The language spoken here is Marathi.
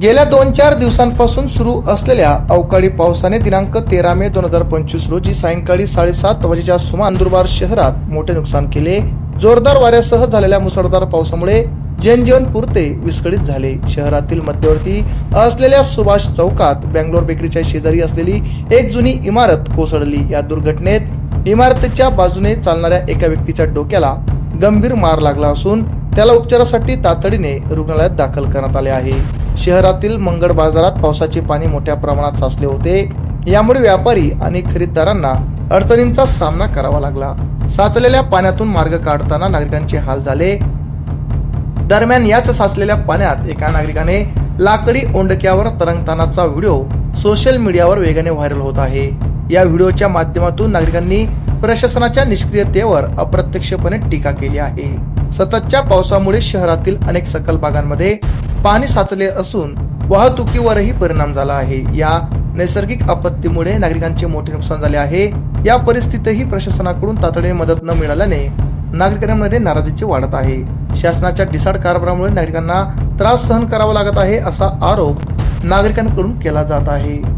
गेल्या दोन चार दिवसांपासून सुरू असलेल्या अवकाळी पावसाने दिनांक तेरा मे दोन हजार पंचवीस रोजी सायंकाळी साडेसात वाजेच्या सुमार नंदुरबार शहरात मोठे नुकसान केले. जोरदार वाऱ्यासह झालेल्या मुसळधार पावसामुळे जनजीवन पुरते विस्कळीत झाले. शहरातील मध्यवर्ती असलेल्या सुभाष चौकात बँगलोर बेकरीच्या शेजारी असलेली एक जुनी इमारत कोसळली. या दुर्घटनेत इमारतीच्या बाजूने चालणाऱ्या एका व्यक्तीच्या डोक्याला गंभीर मार लागला असून त्याला उपचारासाठी तातडीने रुग्णालयात दाखल करण्यात आले आहे. शहरातील मंगळ बाजारात पावसाचे पाणी मोठ्या प्रमाणात साचले होते. यामुळे व्यापारी आणि खरीददारांना अडचणींचा सामना करावा लागला. साचलेल्या पाण्यातून मार्ग काढताना नागरिकांचे हाल झाले. दरम्यान याच साचलेल्या पाण्यात एका नागरिकाने लाकडी ओंडक्यावर तरंगतानाचा व्हिडिओ सोशल मीडियावर वेगाने व्हायरल होत आहे. या व्हिडिओच्या माध्यमातून नागरिकांनी प्रशासनाच्या निष्क्रियतेवर अप्रत्यक्षपणे टीका केली आहे. सततच्या पावसामुळे शहरातील अनेक सकल भागांमध्ये पाणी साचले असून वाहतुकीवरही परिणाम झाला आहे. या नैसर्गिक आपत्तीमुळे नागरिकांचे मोठे नुकसान झाले आहे. या परिस्थितीतही प्रशासनाकडून तातडीने मदत न मिळाल्याने नागरिकांमध्ये नाराजीची वाढत आहे. शासनाच्या डिसाड कारभारामुळे नागरिकांना त्रास सहन करावा लागत आहे असा आरोप नागरिकांकडून केला जात आहे.